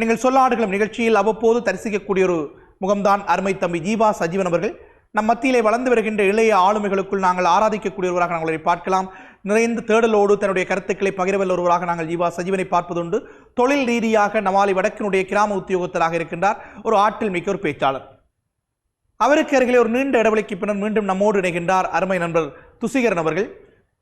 நீங்கள் சொல்லாடுகளும் நிகழ்ச்சியில் அவ்வப்போது தரிசிக்கக்கூடிய ஒரு முகம்தான் அருமை தம்பி ஜீவா சஜீவன் அவர்கள். நம் மத்தியிலே வளர்ந்து வருகின்ற இளைய ஆளுமைகளுக்குள் நாங்கள் ஆராதிக்கக்கூடியவராக நாங்கள் பார்க்கலாம். நிறைந்த தேடலோடு தன்னுடைய கருத்துக்களை பகிரவல்ல ஒருவராக நாங்கள் ஜீவா சஜீவனை பார்ப்பதுண்டு. தொழில் ரீதியாக நமாலி வடக்கினுடைய கிராம உத்தியோகத்தராக இருக்கின்றார். ஒரு ஆற்றில் மிக்க ஒரு பேச்சாளர். அவருக்கு அருகிலே ஒரு நீண்ட இடைவெளிக்கு பின்னர் மீண்டும் நம்மோடு இணைகின்றார் அருமை நண்பர் துசிகரன் அவர்கள்.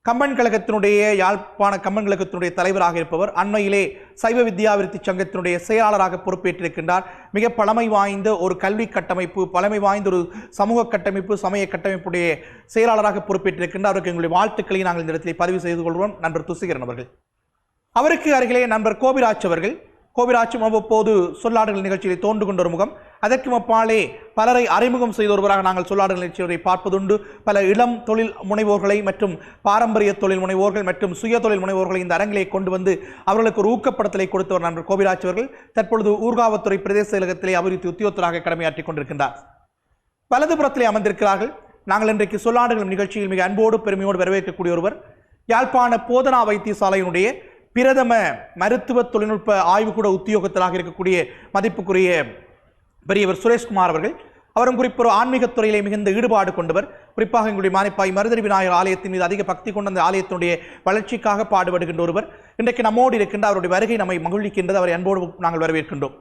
கம்பன் கழகத்தினுடைய யாழ்ப்பாண கம்பன் கழகத்தினுடைய தலைவராக இருப்பவர் அண்மையிலே சைவ வித்யாவிருத்தி சங்கத்தினுடைய செயலாளராக பொறுப்பேற்றிருக்கின்றார். மிக பழமை வாய்ந்த ஒரு கல்வி கட்டமைப்பு பழமை வாய்ந்த ஒரு சமூக கட்டமைப்பு சமய கட்டமைப்புடைய செயலாளராக பொறுப்பேற்றிருக்கின்றார். அவருக்கு எங்களுடைய வாழ்த்துக்களை நாங்கள் இந்த இடத்திலே பதிவு செய்து கொள்வோம் நண்பர் துசிகரன் அவர்கள். அவருக்கு அருகிலே நண்பர் கோபிராஜ் அவர்கள். கோபிராஜும் அவ்வப்போது சொல்லாடல் நிகழ்ச்சியில் தோன்று கொண்ட ஒரு முகம். அதற்கு அப்பாலே பலரை அறிமுகம் செய்த ஒருவராக நாங்கள் சொல்லாடல் நிகழ்ச்சியை பார்ப்பதுண்டு. பல இளம் தொழில் முனைவோர்களை மற்றும் பாரம்பரிய தொழில் முனைவோர்கள் மற்றும் சுய தொழில் முனைவோர்களை இந்த அரங்கிலே கொண்டு வந்து அவர்களுக்கு ஒரு ஊக்கப்படுத்தலை கொடுத்தவர் நண்பர் கோபிராஜ் அவர்கள். தற்பொழுது ஊர்காவத்துறை பிரதேச செயலகத்திலே அபிவிருத்தி உத்தியோகத்தராக கடமையாற்றிக் கொண்டிருக்கின்றார். வலதுபுறத்திலே அமர்ந்திருக்கிறார்கள். நாங்கள் இன்றைக்கு சொல்லாடுகளும் நிகழ்ச்சியில் மிக அன்போடு பெருமையோடு வரவேற்கக்கூடிய ஒருவர். யாழ்ப்பாண போதனா வைத்தியசாலையினுடைய பிரதம மருத்துவ தொழில்நுட்ப ஆய்வுக்கூட உத்தியோகத்தராக இருக்கக்கூடிய மதிப்புக்குரிய பெரியவர் சுரேஷ்குமார் அவர்கள் அவரும் குறிப்பு ஒரு ஆன்மீகத் துறையிலே மிகுந்த ஈடுபாடு கொண்டவர். குறிப்பாக எங்களுடைய மானிப்பாய் மருதறி விநாயகர் ஆலயத்தின் மீது அதிக பக்தி கொண்ட அந்த ஆலயத்தினுடைய வளர்ச்சிக்காக பாடுபடுகின்ற ஒருவர். இன்றைக்கு நம்மோடு இருக்கின்ற அவருடைய வருகை நம்மை மகிழ்விக்கின்றது. அவரை அன்போடு நாங்கள் வரவேற்கின்றோம்.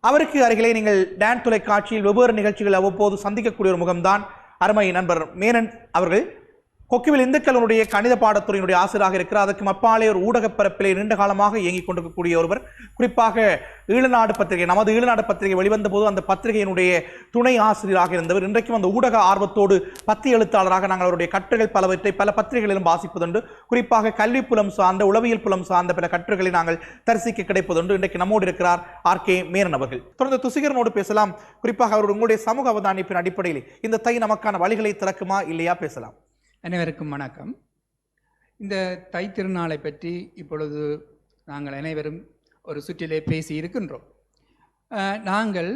அவருக்கு அருகிலே நீங்கள் டான் தொலைக்காட்சியில் வெவ்வேறு நிகழ்ச்சிகள் அவ்வப்போது சந்திக்கக்கூடிய ஒரு முகம்தான் அருமை நண்பர் மேனன் அவர்கள். கொக்குவில் இந்துக்களுடைய கணித பாடத்துறையினுடைய ஆசிரியராக இருக்கிறார். அதற்கு அப்பாலே ஒரு ஊடகப் பரப்பிலே நீண்ட காலமாக இயங்கிக் கொண்டிருக்கக்கூடிய ஒருவர். குறிப்பாக ஈழநாடு பத்திரிகை நமது ஈழநாடு பத்திரிகை வெளிவந்த போது அந்த பத்திரிகையினுடைய துணை ஆசிரியராக இருந்தவர். இன்றைக்கும் அந்த ஊடக ஆர்வத்தோடு பத்தி எழுத்தாளராக நாங்கள் அவருடைய கட்டுரைகள் பலவற்றை பல பத்திரிகைகளிலும் வாசிப்பதுண்டு. குறிப்பாக கல்வி புலம் சார்ந்த உளவியல் புலம் சார்ந்த பல கட்டுரைகளை நாங்கள் தரிசிக்க கிடைப்பதுண்டு. இன்றைக்கு நம்மோடு இருக்கிறார் ஆர் கே மேனன் அவர்கள். தொடர்ந்து துசிகரனோடு பேசலாம். குறிப்பாக அவர் உங்களுடைய சமூக அவதானிப்பின் அடிப்படையில் இந்த தை நமக்கான வழிகளை திறக்குமா இல்லையா பேசலாம். அனைவருக்கும் வணக்கம். இந்த தை திருநாளை பற்றி இப்பொழுது நாங்கள் அனைவரும் ஒரு சுற்றிலே பேசி இருக்கின்றோம். நாங்கள்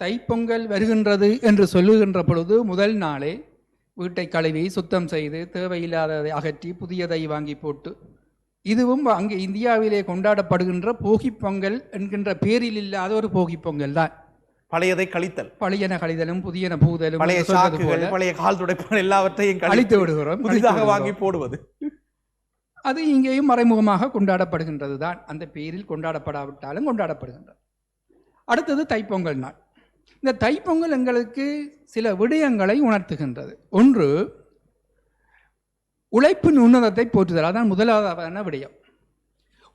தைப்பொங்கல் வருகின்றது என்று சொல்லுகின்ற பொழுது முதல் நாளே வீட்டை கழுவி சுத்தம் செய்து தேவையில்லாததை அகற்றி புதியதை வாங்கி போட்டு இதுவும் அங்கே இந்தியாவிலே கொண்டாடப்படுகின்ற போகிப்பொங்கல் என்கின்ற பேரில் இல்லாத ஒரு போகி பொங்கல் தான். பழையதை கழித்தல். பழையன கழிதலும் புதியன பூதலும் பழைய சாக்குகள் பழைய கால் துடைப்புகள் எல்லாவற்றையும் கழித்து விடுகிறோம் புதிதாக. வாங்கி போடுவது. அது இங்கேயும் மறைமுகமாக கொண்டாடப்படுகின்றது தான் அந்த பேரில் கொண்டாடப்படாவிட்டாலும் கொண்டாடப்படுகின்றது. அடுத்தது தைப்பொங்கல் நாள். இந்த தைப்பொங்கல் எங்களுக்கு சில விடயங்களை உணர்த்துகின்றது. ஒன்று உழைப்பின் உன்னதத்தை போற்றுதல். அதான் முதலாவதான விடயம்.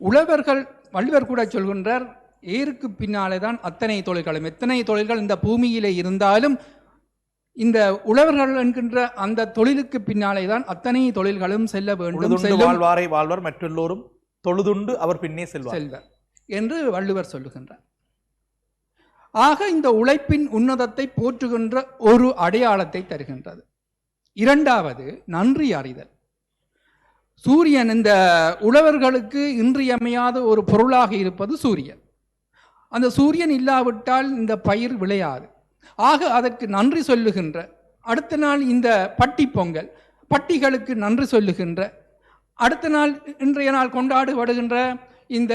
உழவர்கள் வள்ளுவர் கூட சொல்கின்றார் ஏருக்கு பின்னாலே தான் அத்தனை தொழில்களும் எத்தனை தொழில்கள் இந்த பூமியிலே இருந்தாலும் இந்த உழவர்கள் என்கின்ற அந்த தொழிலுக்கு பின்னாலே தான் அத்தனை தொழில்களும் செல்ல வேண்டும் வாழ்வாரை வாழ்வர் மற்றெல்லோரும் தொழுதுண்டு அவர் பின்னே செல்வார். செல்வர் என்று வள்ளுவர் சொல்லுகின்றார். ஆக இந்த உழைப்பின் உன்னதத்தை போற்றுகின்ற ஒரு அடையாளத்தை தருகின்றது. இரண்டாவது நன்றி அறிதல். சூரியன் இந்த உழவர்களுக்கு இன்றியமையாத ஒரு பொருளாக இருப்பது சூரியன். அந்த சூரியன் இல்லாவிட்டால் இந்த பயிர் விளையாது ஆக அதற்கு நன்றி சொல்லுகின்ற அடுத்த நாள் இந்த பட்டி பொங்கல் பட்டிகளுக்கு நன்றி சொல்லுகின்ற அடுத்த நாள் இன்றைய நாள் கொண்டாடப்படுகின்ற இந்த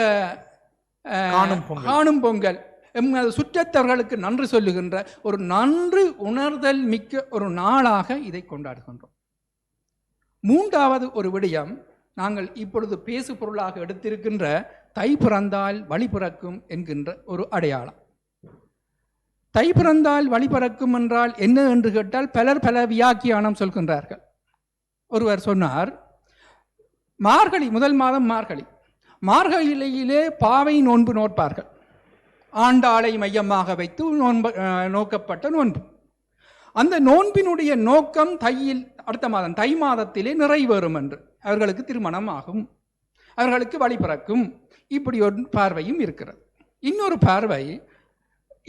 அஹ், காணும் பொங்கல். காணும் பொங்கல் எமது சுற்றத்தவர்களுக்கு நன்றி சொல்லுகின்ற ஒரு நன்றி உணர்தல் மிக்க ஒரு நாளாக இதை கொண்டாடுகின்றோம் மூன்றாவது ஒரு விடயம் நாங்கள் இப்பொழுது பேசு பொருளாக எடுத்திருக்கின்ற தை பிறந்தால் வழி பிறக்கும் என்கின்ற ஒரு அடையாளம். தை பிறந்தால் வழி பிறக்கும் என்றால் என்ன என்று கேட்டால் பலர் பல வியாக்கியானம் சொல்கின்றார்கள். ஒருவர் சொன்னார் மார்கழி முதல் மாதம் மார்கழி. மார்கழியிலேயே பாவை நோன்பு நோட்பார்கள் ஆண்டாளை மையமாக வைத்து நோன்பு நோக்கப்பட்ட நோன்பு. அந்த நோன்பினுடைய நோக்கம் தையில் அடுத்த மாதம் தை மாதத்திலே நிறைவேறும் என்று. அவர்களுக்கு திருமணம் ஆகும். அவர்களுக்கு வழி பிறக்கும். இப்படி ஒரு பார்வையும் இருக்கிறது. இன்னொரு பார்வை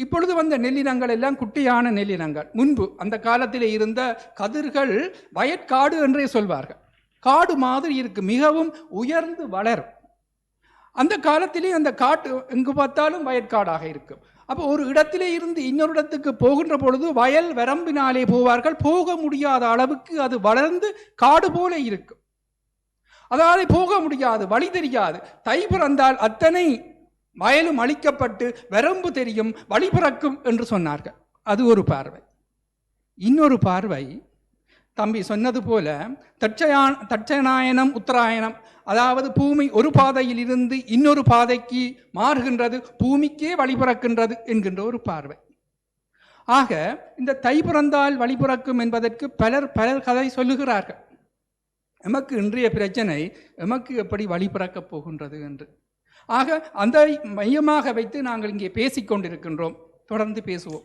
இப்பொழுது வந்த நெல்லினங்கள் எல்லாம் குட்டியான நெல்லினங்கள். முன்பு அந்த காலத்தில் இருந்த கதிர்கள் வயற்காடு என்றே சொல்வார்கள். காடு மாதிரி இருக்கு மிகவும் உயர்ந்து வளரும். அந்த காலத்திலே அந்த காட்டு எங்கு பார்த்தாலும் வயற்காடாக இருக்கும். அப்போ ஒரு இடத்திலே இருந்து இன்னொரு இடத்துக்கு போகின்ற பொழுது வயல் வரம்பினாலே போவார்கள். போக முடியாத அளவுக்கு அது வளர்ந்து காடு போல இருக்கும். அதாவது போக முடியாது வழி தெரியாது. தை பிறந்தால் அத்தனை வயலும் அழிக்கப்பட்டு வரம்பு தெரியும் வழி பிறக்கும் என்று சொன்னார்கள். அது ஒரு பார்வை. இன்னொரு பார்வை தம்பி சொன்னது போல தட்சயான் தட்சநாயனம் உத்தராயணம் அதாவது பூமி ஒரு பாதையில் இருந்து இன்னொரு பாதைக்கு மாறுகின்றது பூமிக்கே வழிபிறக்கின்றது என்கின்ற ஒரு பார்வை. ஆக இந்த தை பிறந்தால் வழிபிறக்கும் என்பதற்கு பலர் பலர் கதை சொல்லுகிறார்கள். எமக்கு இன்றைய பிரச்சனை எமக்கு எப்படி வழி பிறக்கப் போகின்றது என்று. ஆக அந்த மையமாக வைத்து நாங்கள் இங்கே பேசிக்கொண்டிருக்கின்றோம். தொடர்ந்து பேசுவோம்.